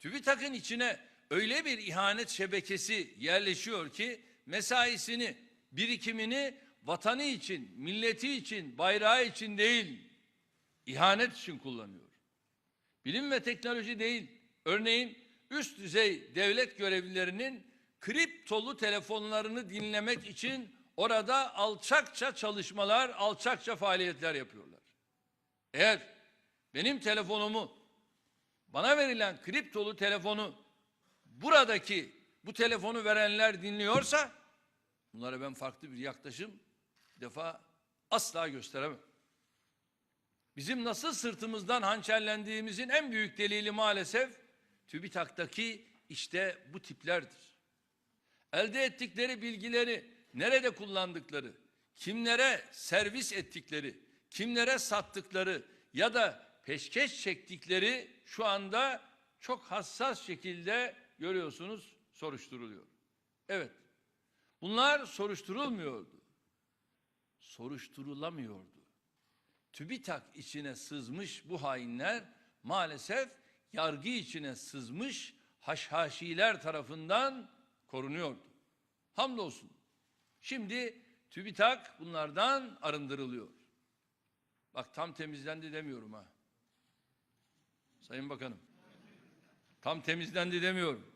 TÜBİTAK'ın içine öyle bir ihanet şebekesi yerleşiyor ki mesaisini, birikimini vatanı için, milleti için, bayrağı için değil, ihanet için kullanıyor. Bilim ve teknoloji değil, örneğin üst düzey devlet görevlilerinin kriptolu telefonlarını dinlemek için orada alçakça çalışmalar, alçakça faaliyetler yapıyorlar. Eğer benim telefonumu, bana verilen kriptolu telefonu buradaki bu telefonu verenler dinliyorsa bunlara ben farklı bir yaklaşım defa asla gösteremem. Bizim nasıl sırtımızdan hançerlendiğimizin en büyük delili maalesef TÜBİTAK'taki işte bu tiplerdir. Elde ettikleri bilgileri nerede kullandıkları, kimlere servis ettikleri, kimlere sattıkları ya da peşkeş çektikleri şu anda çok hassas şekilde görüyorsunuz soruşturuluyor. Evet. Bunlar soruşturulmuyordu. Soruşturulamıyordu. TÜBİTAK içine sızmış bu hainler maalesef yargı içine sızmış haşhaşiler tarafından korunuyordu. Hamdolsun. Şimdi TÜBİTAK bunlardan arındırılıyor. Bak tam temizlendi demiyorum ha. Sayın Bakanım. Tam temizlendi demiyorum.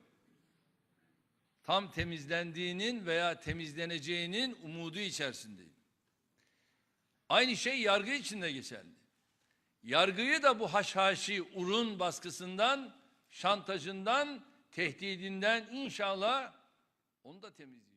Tam temizlendiğinin veya temizleneceğinin umudu içerisindeyim. Aynı şey yargı için de geçerli. Yargıyı da bu haşhaşi urun baskısından, şantajından, tehdidinden inşallah onu da temizleyeceğiz.